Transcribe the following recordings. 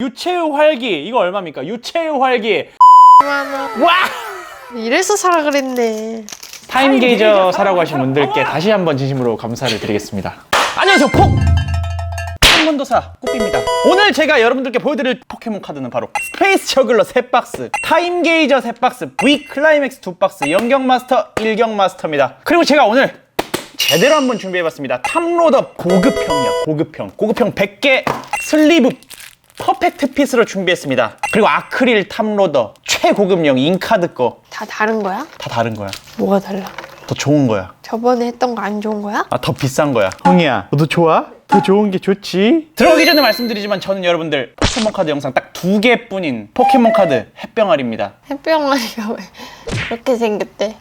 유채의 활기 이거 얼마입니까? 유채의 활기 와 이래서 사라 그랬네. 타임 게이저 사라고 하신 분들께 다시 한번 진심으로 감사를 드리겠습니다. 안녕하세요 폭 한번더사 꾸삐입니다. 오늘 제가 여러분들께 보여드릴 포켓몬 카드는 바로 스페이스 저글러 3박스, 타임 게이저 3박스, V 클라이맥스 2박스, 영경 마스터, 일경 마스터입니다. 그리고 제가 오늘 제대로 한번 준비해봤습니다. 탑로더 고급형이요. 고급형. 고급형 100개 슬리브 퍼펙트 핏으로 준비했습니다. 그리고 아크릴 탑로더 최고급형 인카드 거 다다 다른 거야? 다른 거야. 뭐가 달라? 더 좋은 거야. 저번에 했던 거 안 좋은 거야? 아, 더 비싼 거야. 형이야, 너도 좋아? 더 좋은 게 좋지. 들어가기 전에 말씀드리지만 저는 여러분들 포켓몬 카드 영상 딱 두 개뿐인 포켓몬 카드 햇병아리입니다. 햇병아리가 왜 그렇게 생겼대?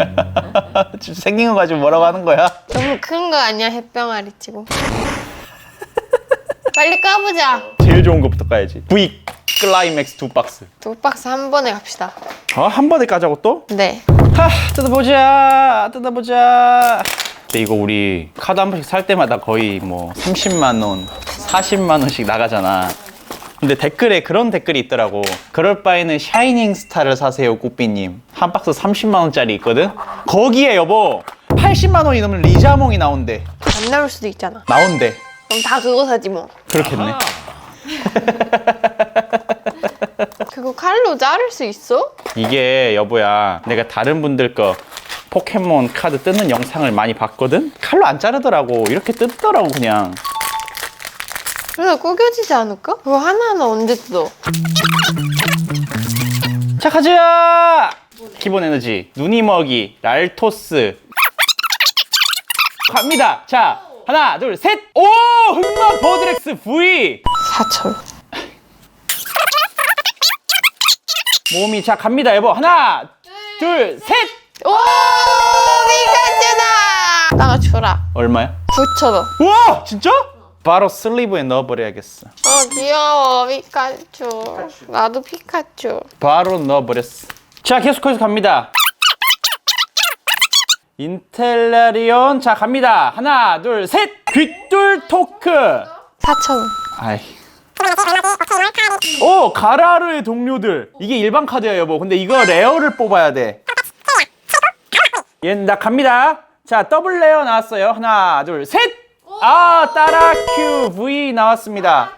진짜 생긴 거 가지고 뭐라고 하는 거야? 너무 큰 거 아니야 햇병아리 치고? 빨리 까보자. 제일 좋은 거부터 까야지. V 클라이맥스 두 박스. 두 박스 한 번에 갑시다. 아, 한 번에 까자고 또? 네. 하, 뜯어보자. 뜯어보자. 근데 이거 우리 카드 한 번씩 살 때마다 거의 뭐 30만 원, 40만 원씩 나가잖아. 근데 댓글에 그런 댓글이 있더라고. 그럴 바에는 샤이닝 스타를 사세요, 꾸삐님. 한 박스 30만 원짜리 있거든. 거기에 여보 80만 원이 넘는 리자몽이 나온대. 안 나올 수도 있잖아. 나온대. 그럼 다 그거 사지 뭐. 그렇겠네. 그거 칼로 자를 수 있어? 이게 여보야, 내가 다른 분들 거 포켓몬 카드 뜯는 영상을 많이 봤거든. 칼로 안 자르더라고. 이렇게 뜯더라고 그냥. 그래서 구겨지지 않을까? 그거 하나하나 언제 뜯어? 자 가자 기본 에너지. 눈이 먹이 랄토스. 갑니다. 자 하나 둘 셋 오 흑마 버드렉스 V. 사철. 몸이 자 갑니다. 여보 하나 둘 셋. 오 피카츄다. 나가 주라. 얼마야? 9천 원. 우와 진짜? 바로 슬리브에 넣어버려야겠어. 어 귀여워 피카츄. 나도 피카츄. 바로 넣어버렸어 자 계속해서 갑니다. 인텔라리온. 자 갑니다. 하나 둘 셋. 귓돌 토크. 4천 원. 아이. 오 가라르의 동료들. 이게 일반 카드야 여보. 근데 이거 레어를 뽑아야 돼얘나 갑니다. 자 더블 레어 나왔어요. 하나 둘셋아 따라큐 V 나왔습니다.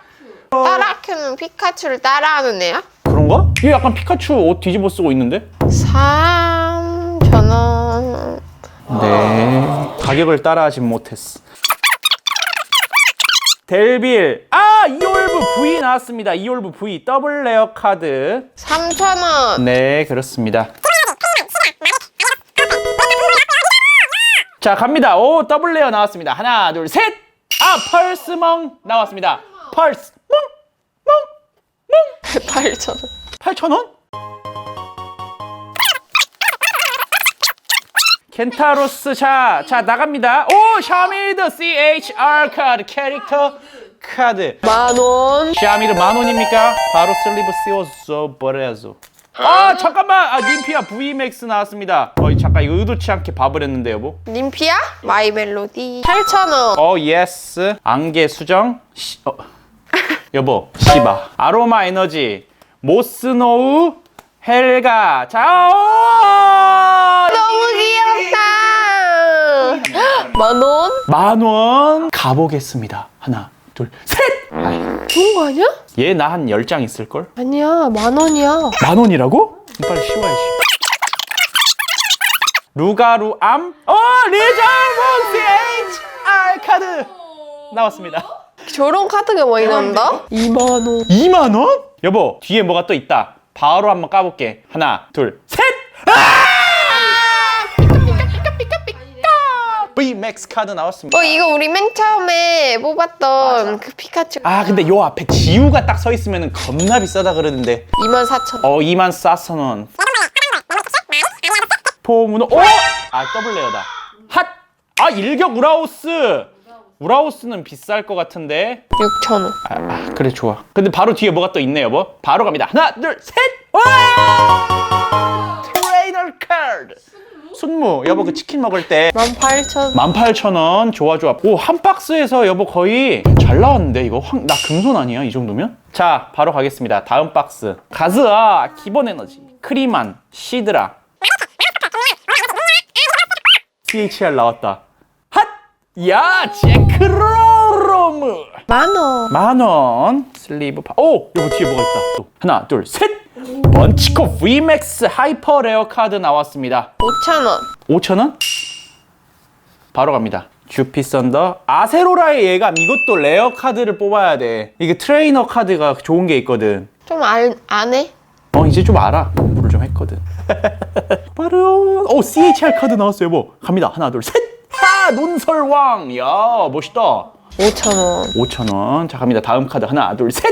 따라큐는 피카츄를 따라하는 애야? 그런가? 이거 약간 피카츄 옷 뒤집어 쓰고 있는데 3천 원. 네 가격을 따라하진 못했어 델빌 아 이올브 V 나왔습니다 이올브 V 더블 레어 카드 3천 원. 네, 그렇습니다. 자, 갑니다. 오, 더블 레어 나왔습니다. 하나, 둘, 셋! 아, 펄스멍 나왔습니다. 펄스, 멍! 멍! 8천 원. 8,000원? 켄타로스 자, 자 나갑니다. 오, 샤미드 CHR 카드 캐릭터 카드. 만 원. 샤미드 만 원입니까? 바로 슬리브 씌워서 버려야죠. 아 잠깐만, 아 님피아 VMAX 나왔습니다. 어 잠깐 이거 의도치 않게 봐버렸는데 여보. 님피야? 마이 멜로디. 8천 원. 어 예스. 안개 수정. 시, 어. 여보 시바. 아로마 에너지. 모스노우 헬가. 자. 오! 너무 귀엽다. 만 원? 만 원. 가보겠습니다. 하나, 둘, 셋. 아, 좋은 거 아니야? 얘나한 열 장 있을 걸? 아니야, 만 원이야. 만 원이라고? 빨리 씌워야지. 루가루 암 어 리자몬 CHR 카드 나왔습니다. 저런 카드가 많이 나온다? 2만 원. 2만 원? 여보 뒤에 뭐가 또 있다. 바로 한번 까볼게. 하나 둘 셋. 아! VMAX 카드 나왔습니다. 어, 이거 우리 맨 처음에 뽑았던 그 피카츄. 아 근데 요 앞에 지우가 딱 서 있으면 겁나 비싸다 그러는데 2만 4천 원. 어 2만 4천 원. 포문어 오! 아 더블 레어다. 핫! 아 일격 우라우스. 우라우스는 비쌀 것 같은데. 6천 원. 아, 아, 그래 좋아. 근데 바로 뒤에 뭐가 또 있네 여보. 바로 갑니다. 하나 둘 셋. 와! 트레이너 카드. 순무 여보 그 치킨 먹을 때 18,000. 18,000원 좋아 좋아 오 한 박스에서 여보 거의 잘 나왔는데 이거 황, 나 금손 아니야 이 정도면? 자 바로 가겠습니다 다음 박스 가즈아 기본 에너지 크리만 시드라 CHR 나왔다 핫 야 제크로로무 만 원. 만 원 슬리브 파. 오! 여기 뒤에 뭐가 있다. 또 하나, 둘, 셋. 번치코 VMAX 하이퍼 레어 카드 나왔습니다. 5,000원. 5,000원? 바로 갑니다. 주피 썬더 아세로라의 예감 이것도 레어 카드를 뽑아야 돼. 이게 트레이너 카드가 좋은 게 있거든. 좀 알, 안 해? 어 이제 좀 알아. 공부를 좀 했거든. 바로 오 CHR 카드 나왔어요, 여보. 갑니다. 하나, 둘, 셋. 하 논설왕. 야 멋있다. 5,000원. 5,000원. 자, 갑니다. 다음 카드 하나, 둘, 셋.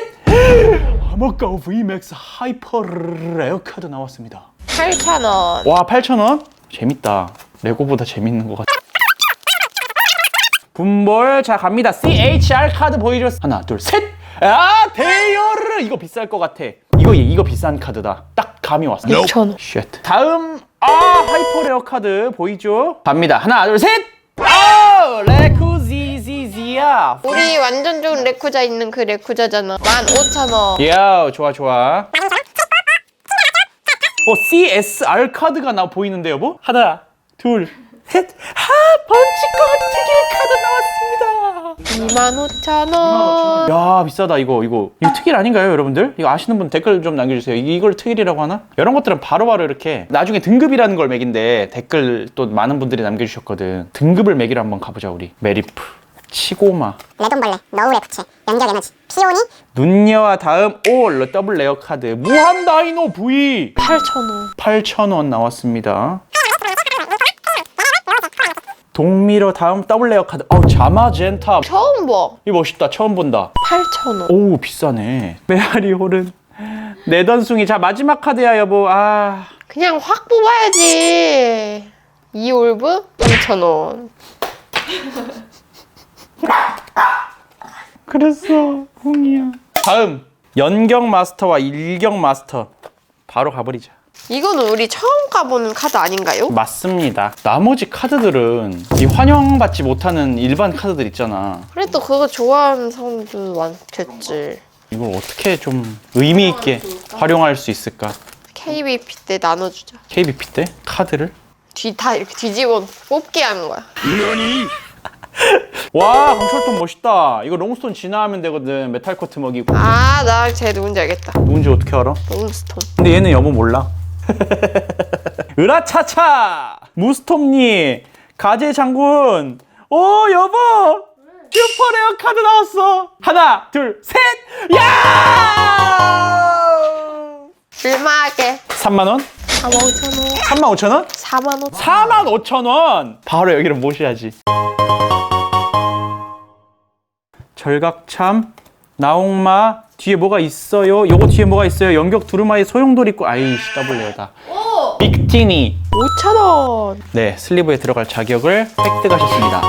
아머까우 VMAX 하이퍼 레어 카드 나왔습니다. 8,000원. 와, 8,000원? 재밌다. 레고보다 재밌는 것 같아. 분볼. 자, 갑니다. CHR 카드 보여줘. 하나, 둘, 셋. 아, 대여르. 이거 비쌀 것 같아. 이거 이거 비싼 카드다. 딱 감이 왔어. 6,000원. 쉣. 다음 아 하이퍼 레어 카드 보이죠? 갑니다. 하나, 둘, 셋. 아, 레쿠지지지야. 우리 완전 좋은 레쿠자 있는 그 레쿠자잖아. 15,000원. 야, 좋아 좋아. 어, CSR 카드가 나 보이는데 여보? 하나, 둘, 셋. 하, 번치코 특일 카드. 25,000원. 야, 비싸다 이거 이거. 이거 특일 아닌가요, 여러분들? 이거 아시는 분 댓글 좀 남겨주세요. 이- 이걸 특일이라고 하나? 이런 것들은 바로 바로 이렇게 나중에 등급이라는 걸 매긴데 댓글 또 많은 분들이 남겨주셨거든. 등급을 매기러 한번 가보자 우리. 메리프, 치고마, 레돈벌레, 너울의 부채, 연결 에너지, 피오니, 눈녀와 다음 올 더블 레어 카드 무한 다이노 V 8,000원. 8,000원 나왔습니다. 동미러 다음 더블 레어 카드. 어 자마젠타. 처음 봐. 이 멋있다. 처음 본다. 8,000원. 오 비싸네. 메아리 홀은 내던숭이. 자 마지막 카드야 여보. 아 그냥 확 뽑아야지. 이 올브 3,000원. 그랬어 홍이야. 다음 연경 마스터와 일경 마스터. 바로 가버리자. 이거는 우리 처음 가보는 카드 아닌가요? 맞습니다. 나머지 카드들은 이 환영받지 못하는 일반 카드들 있잖아. 그래도 그거 좋아하는 사람도 많겠지. 이걸 어떻게 좀 의미 있게 활용할 수 있을까? KBP 때 나눠주자. KBP 때 카드를? 뒤 다 이렇게 뒤집어 뽑게 하는 거야. 와 강철통 멋있다. 이거 롱스톤 진화하면 되거든. 메탈 커트 먹이고. 아, 나 쟤 누군지 알겠다. 누군지 어떻게 알아? 롱스톤. 근데 얘는 여보 몰라. 으라차차 무스톱니 가재 장군. 오 여보 슈퍼레어 카드 나왔어. 하나 둘 셋. 야! 얼마하게? 3만 원? 4만 5천 원. 3만 5천 원? 4만 5천 4만 5천 원. 바로 여기를 모셔야지. 절각참 나옥마 뒤에 뭐가 있어요? 요거 뒤에 뭐가 있어요? 연격 두루마리 소용돌이 있고 아이씨 더블레어다. 빅티니 5천 원. 네 슬리브에 들어갈 자격을 획득하셨습니다.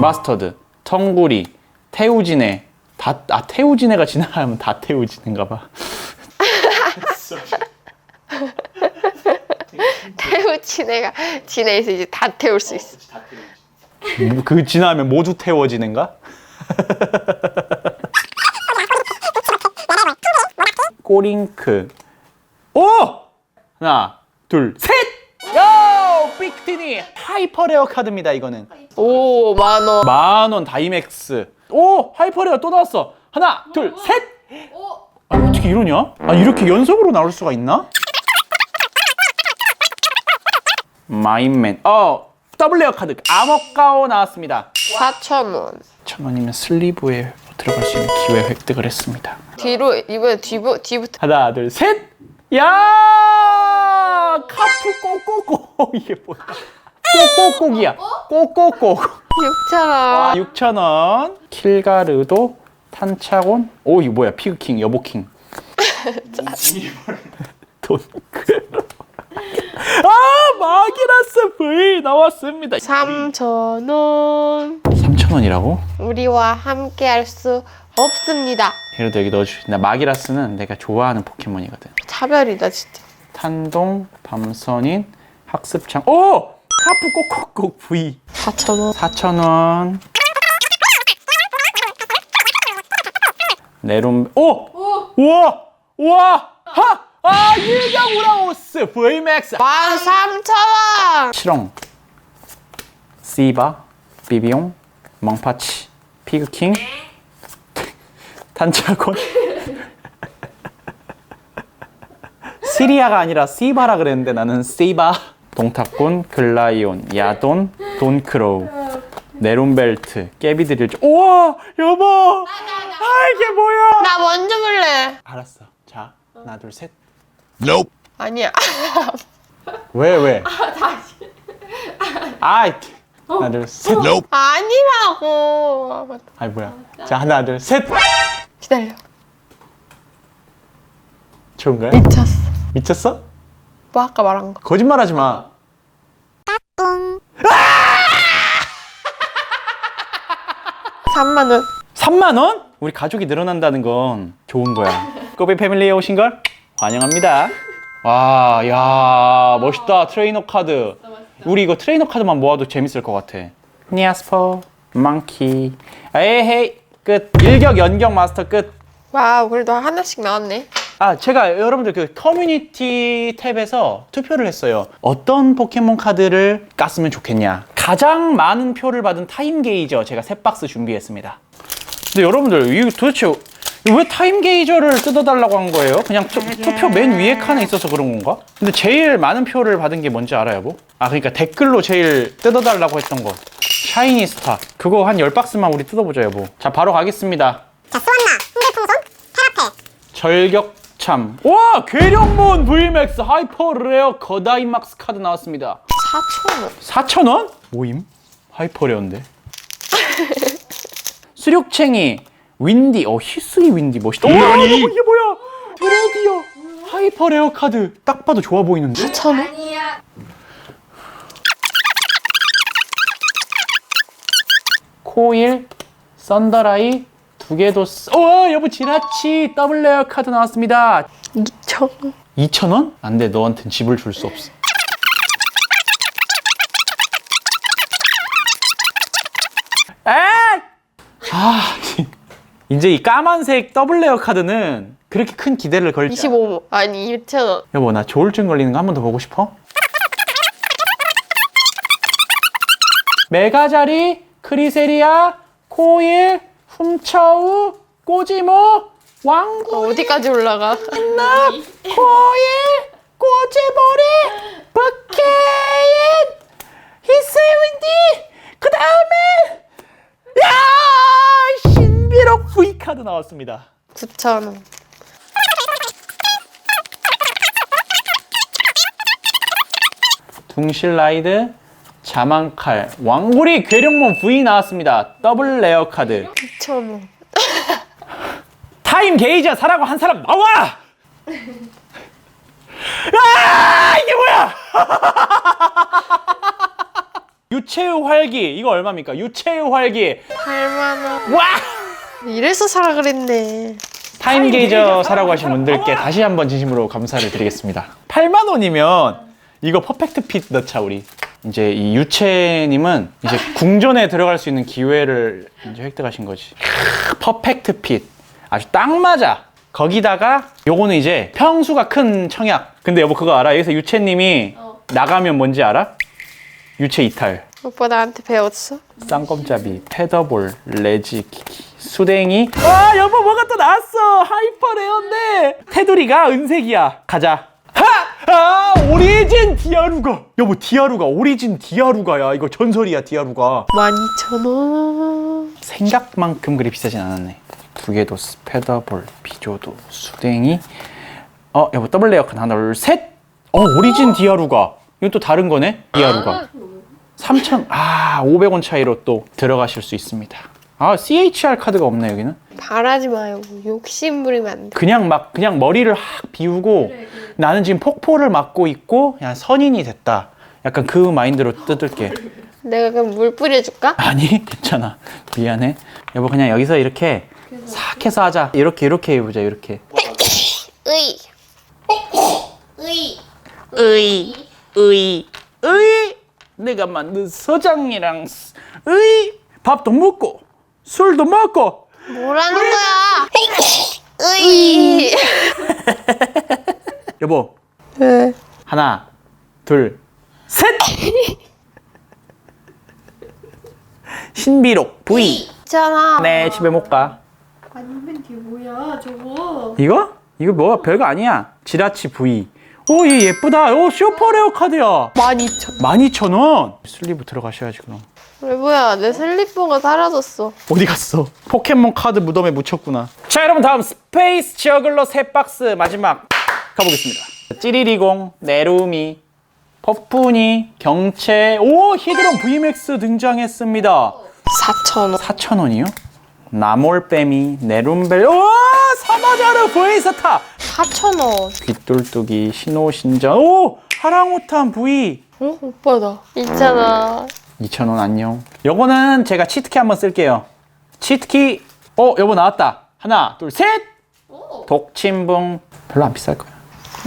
마스터드 텅구리 태우지네 다, 아 태우지네가 지나가면 다 태우지네인가 봐. 태우 지네가 지네에서 이제 다 태울 수 있어. 뭐, 그 지나면 모두 태워지는가? 꼬링크. 오! 하나, 둘, 셋! 요! 빅티니 하이퍼레어 카드입니다, 이거는. 오, 만 원. 만원 다이맥스. 오! 하이퍼레어 또 나왔어. 하나, 둘, 셋! 아, 어떻게 이러냐? 아, 이렇게 연속으로 나올 수가 있나? 마인맨. 어, 더블 레어 카드. 아머까오 나왔습니다. 4천 원. 천 원이면 슬리브에 들어갈 수 있는 기회 획득을 했습니다. 뒤로 이번에 뒤부 뒤부터 하나, 둘, 셋. 야! 카프 꼬꼬꼬 이게 뭐야? 꼬꼬꼬기야. 꼬꼬꼬. 6천 원. 6천 원. 킬가르도 탄차곤. 오 이거 뭐야? 피그킹, 여보킹. 돈크. 아 마기라스 V 나왔습니다. 3천 원. 3천 원이라고? 우리와 함께 할 수 없습니다. 그래도 여기 넣어주. 나 마기라스는 내가 좋아하는 포켓몬이거든. 차별이다 진짜. 탄동, 밤선인, 학습창. 오! 카프 꼭꼭꼭 V 4,000원. 4,000원 네롬 오! 우와! 우와! 하! 아 일경 우라오스 VMAX 13,000원! 치렁 씨바 비비용 멍파치 피그킹 단차곤. 시리아가 아니라 씨바라 그랬는데 나는 씨바. 동탁곤 글라이온 야돈 돈크로우 네론벨트 깨비드릴 줄 우와 여보! 아 이게 뭐야? 나 먼저 볼래. 알았어. 자 하나 둘 셋 아니야. 왜 왜? 다시 아이 하나 둘셋 아니라고. 아, 맞다. 아이 뭐야 자 하나 둘 셋 기다려. 좋은 거야? 미쳤어. 미쳤어? 뭐 아까 말한 거. 거짓말하지 마. 뿡 3만 원. 3만 원? 우리 가족이 늘어난다는 건 좋은 거야. 꼬비 패밀리에 오신 걸 환영합니다. 와, 야, 멋있다. 트레이너 카드. 우리 이거 트레이너 카드만 모아도 재밌을 것 같아. 니아스퍼, 망키. 에헤이, 끝. 일격, 연격, 마스터 끝. 와우, 그래도 하나씩 나왔네. 아, 제가 여러분들 그 커뮤니티 탭에서 투표를 했어요. 어떤 포켓몬 카드를 깠으면 좋겠냐. 가장 많은 표를 받은 타임 게이저 제가 세 박스 준비했습니다. 근데 여러분들, 이 도대체 왜 타임 게이저를 뜯어달라고 한 거예요? 그냥 투, 투표 맨 위에 칸에 있어서 그런 건가? 근데 제일 많은 표를 받은 게 뭔지 알아요, 뭐? 아, 그러니까 댓글로 제일 뜯어달라고 했던 거. 샤이니 스타. 그거 한 10박스만 우리 뜯어보자, 여보. 자, 바로 가겠습니다. 자 스완나 흔들풍선 테라페 절격 참. 와, 괴력몬 VMAX 하이퍼 레어 거다이막스 카드 나왔습니다. 4,000원. 4,000원? 모임? 하이퍼 레어인데. 수륙챙이 윈디. 어, 히스이 윈디 멋있다. 오, 이게 뭐야? 드레디어 하이퍼 레어 카드. 딱 봐도 좋아 보이는데. 4,000원? 코일, 썬더라이 두 개도 쓰... 어, 여보 지나치 더블 레어 카드 나왔습니다. 2,000원. 2,000원? 안 돼, 너한텐 집을 줄 수 없어. 에! 아, 이제 이 까만색 더블 레어 카드는 그렇게 큰 기대를 걸지. 25원. 아니, 2,000원. 여보, 나 조울증 걸리는 거 한 번 더 보고 싶어? 메가자리, 크리세리아, 코일, 훔쳐우, 꼬지모, 왕구, 어디까지 올라가? 납, 코일, 꼬지모리, 버케인, 히스윈디, 그 다음에 야 신 비록 V 카드 나왔습니다. 9,000원. 둥실라이드, 자만칼, 왕구리 괴력몬 V 나왔습니다. 더블 레어 카드. 2,000원. 타임 게이지야 사라고 한 사람 나와! 아 이게 뭐야? 유체의 활기 이거 얼마입니까? 유체의 활기 8만 원. 와! 이래서 사라 그랬네. 타임 게이저 사라고 하신 분들께 다시 한번 진심으로 감사를 드리겠습니다. 8만 원이면 이거 퍼펙트 핏 넣자 우리. 이제 이 유채님은 이제 궁전에 들어갈 수 있는 기회를 이제 획득하신 거지. 크, 퍼펙트 핏 아주 딱 맞아. 거기다가 요거는 이제 평수가 큰 청약. 근데 여보 그거 알아? 여기서 유채님이 나가면 뭔지 알아? 유채 이탈. 오빠 나한테 배웠어? 쌍검잡이, 패더볼, 레지, 키키, 수댕이. 와 여보 뭐가 또 나왔어. 하이퍼 레어인데 테두리가 은색이야. 가자. 하! 아 오리진 디아루가. 여보 디아루가 오리진 디아루가야. 이거 전설이야 디아루가. 12,000원. 생각만큼 그리 비싸진 않았네. 두 개도 패더볼, 비조도, 수댕이. 어 여보 더블 레어 하나 둘 셋. 어 오리진 디아루가. 이건 또 다른 거네. 디아루가. 3천 아 500원 차이로 또 들어가실 수 있습니다. 아 CHR 카드가 없네 여기는. 바라지 마요. 욕심 부리면 안 돼. 그냥 막 그냥 머리를 확 비우고 나는 지금 폭포를 맞고 있고 그냥 선인이 됐다. 약간 그 마인드로 뜯을게. 내가 그럼 물 뿌려줄까? 아니 괜찮아 미안해. 여보 그냥 여기서 이렇게 싹 해서 하자. 이렇게 이렇게 해보자 이렇게. 으이. 으이 으이 으이 내가 만든 서장이랑 스- 으이 밥도 먹고 술도 먹고 뭐라는 거야? 으이. 여보 왜? 하나 둘 셋. 신비록 V. 있잖아. 네 집에 못 가. 아니면 이게 뭐야 저거? 이거? 이거 뭐야 별거 아니야. 지라치 V. 오, 얘 예쁘다. 오, 슈퍼레어 카드야. 12,000. 12,000원. 슬리브 들어가셔야지 그럼. 왜 뭐야 내 슬리퍼가 사라졌어. 어디 갔어? 포켓몬 카드 무덤에 묻혔구나. 자, 여러분 다음 스페이스 저글러 세 박스 마지막 가보겠습니다. 찌리리공, 네루미, 퍼프니, 경채, 오 히드론 VMAX 등장했습니다. 4,000원. 4,000원이요? 나몰빼미, 네룸벨, 오 사마자르 브이스타, 4,000원. 귀돌뚜기, 신호신전, 오 하랑우탄 V. 어 오빠다. 있잖아. 2,000원 안녕. 요거는 제가 치트키 한번 쓸게요. 치트키. 어, 여보 나왔다. 하나, 둘, 셋. 독침붕. 별로 안 비쌀 거야.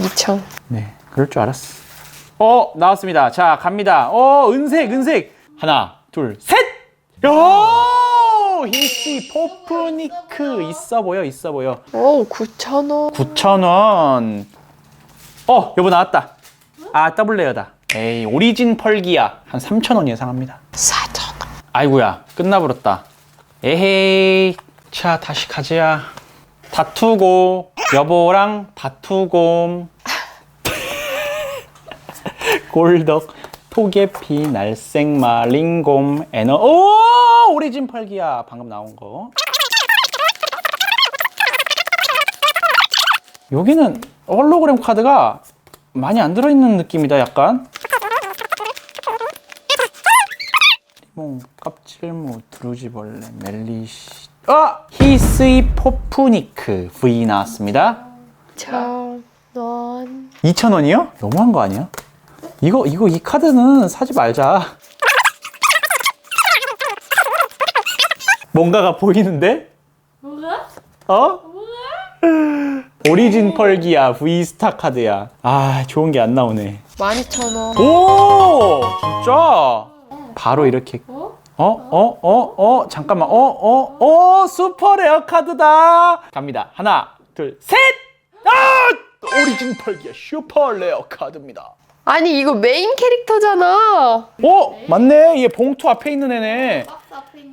2,000. 네, 그럴 줄 알았어. 어, 나왔습니다. 자, 갑니다. 어, 은색, 은색. 하나, 둘, 셋. 야! 히시 포프니크 있어 보여, 있어 보여. 오 9,000원. 9,000원. 어, 여보 나왔다. 아, 더블 레어다. 에이, 오리진 펄기야. 한 3,000원 예상합니다. 4,000원. 아이고야 끝나버렸다. 에헤이 자 다시 가자. 다투고 여보랑 다투곰. 골덕 토개피 날생마 링곰 에너. 오 오리진 펄기야. 방금 나온 거. 여기는 홀로그램 카드가 많이 안 들어있는 느낌이다 약간 리몽, 껍질무, 드루지벌레, 멜리시 아! 히스이 포프니크 V 나왔습니다 1,000원. 2,000원이요? 너무한 거 아니야? 이거 이거 이 카드는 사지 말자 뭔가가 보이는데? 뭐가? 어? 오리진 펄기야 V 스타 카드야 아 좋은 게 안 나오네 12,000원. 오 진짜 바로 이렇게 어? 어? 어? 어? 어? 잠깐만 어? 어? 어? 슈퍼 레어 카드다 갑니다 하나 둘셋 아! 오리진 펄기야 슈퍼 레어 카드입니다 아니 이거 메인 캐릭터잖아. 어? 맞네 얘 봉투 앞에 있는 애네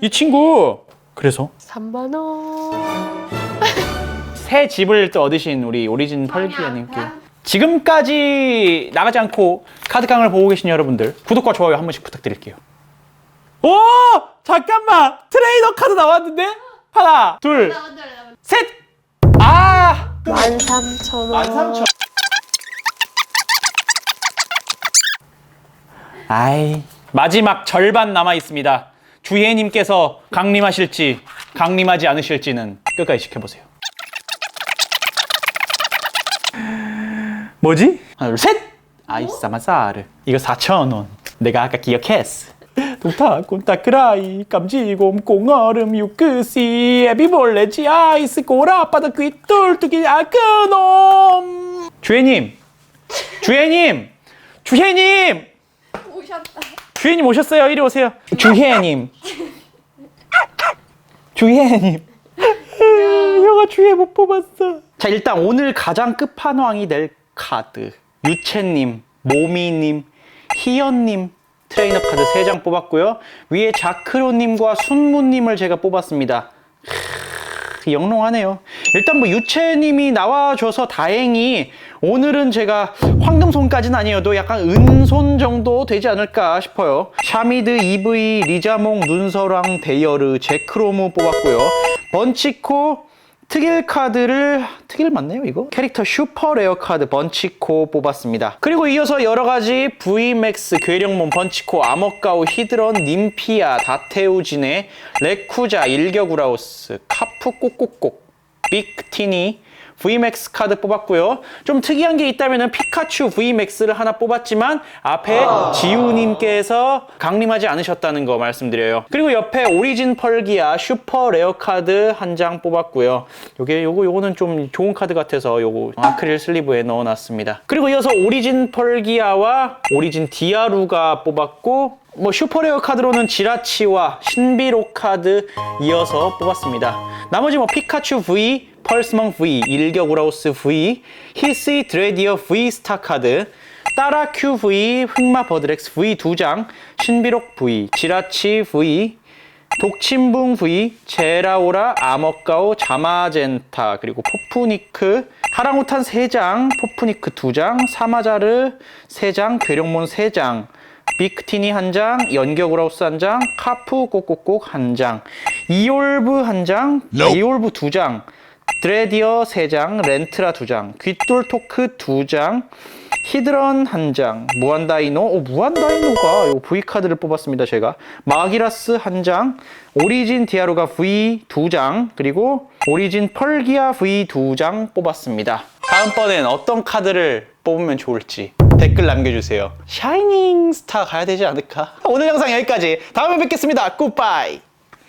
이 친구 그래서 3만 원. 새 집을 또 얻으신 우리 오리진 펄기야님께 지금까지 나가지 않고 카드깡을 보고 계신 여러분들 구독과 좋아요 한 번씩 부탁드릴게요. 오 잠깐만 트레이더 카드 나왔는데 하나 둘 셋. 아 13,000원. 13,000. 아이 마지막 절반 남아 있습니다. 주혜님께서 강림하실지 강림하지 않으실지는 끝까지 지켜보세요. 뭐지? 하나 둘 셋. 아이사마사르 이거 4,000원. 내가 아까 기억했어. 동타 꼰따크라이 깜지곰 꽁얼음 유크시 애비벌레지 아이스 꼬라바다 귀돌뚜기 아크놈. 주혜님. 주혜님. 주혜님. 오셨다. 주혜님 오셨어요. 이리 오세요. 주혜님. 주혜님. 형아 주혜 못 뽑았어. 자 일단 오늘 가장 끝판왕이 될 카드. 유채님 모미님 희연님 트레이너 카드 3장 뽑았고요 위에 자크로님과 순무님을 제가 뽑았습니다 크, 영롱하네요. 일단 뭐 유채님이 나와줘서 다행히 오늘은 제가 황금손까지는 아니어도 약간 은손 정도 되지 않을까 싶어요. 샤미드, EV, 리자몽, 눈서랑, 데이어르, 제크로무 뽑았고요. 번치코, 특일 카드를 특일 맞나요 이거? 캐릭터 슈퍼 레어 카드 번치코 뽑았습니다. 그리고 이어서 여러 가지 VMAX 괴력몬 번치코 아머가우 히드런 님피아 다테우진의 레쿠자 일격우라우스 카프 꼬꼬꼬 빅티니 VMAX 카드 뽑았고요. 좀 특이한 게 있다면 피카츄 VMAX를 하나 뽑았지만 앞에 지우님께서 강림하지 않으셨다는 거 말씀드려요. 그리고 옆에 오리진 펄기아 슈퍼 레어 카드 한 장 뽑았고요. 요게 요거 요거는 좀 좋은 카드 같아서 요거 아크릴 슬리브에 넣어놨습니다. 그리고 이어서 오리진 펄기아와 오리진 디아루가 뽑았고 뭐 슈퍼레어 카드로는 지라치와 신비록 카드 이어서 뽑았습니다. 나머지 뭐 피카츄 V, 펄스멍 V, 일격 우라우스 V, 히스이 드레디어 V 스타 카드, 따라 Q V, 흑마 버드렉스 V 두 장, 신비록 V, 지라치 V, 독침붕 V, 제라오라, 아머까오, 자마젠타, 그리고 포프니크, 하랑우탄 3장, 포프니크 2장, 사마자르 3장, 괴룡몬 3장, 빅티니 한 장, 연격우라우스 한 장, 카프 꼭꼭꼭 한 장, 이올브 한 장, 이올브 두 장, 드레디어 세 장, 렌트라 두 장, 귓돌 토크 두 장, 히드런 한 장, 무한다이노, 오, 무한다이노가 요 V 카드를 뽑았습니다, 제가. 마기라스 한 장, 오리진 디아루가 V 두 장, 그리고 오리진 펄기아 V 두 장 뽑았습니다. 다음번엔 어떤 카드를 뽑으면 좋을지 댓글 남겨주세요. 샤이닝 스타 가야 되지 않을까? 오늘 영상 여기까지. 다음에 뵙겠습니다. 굿바이.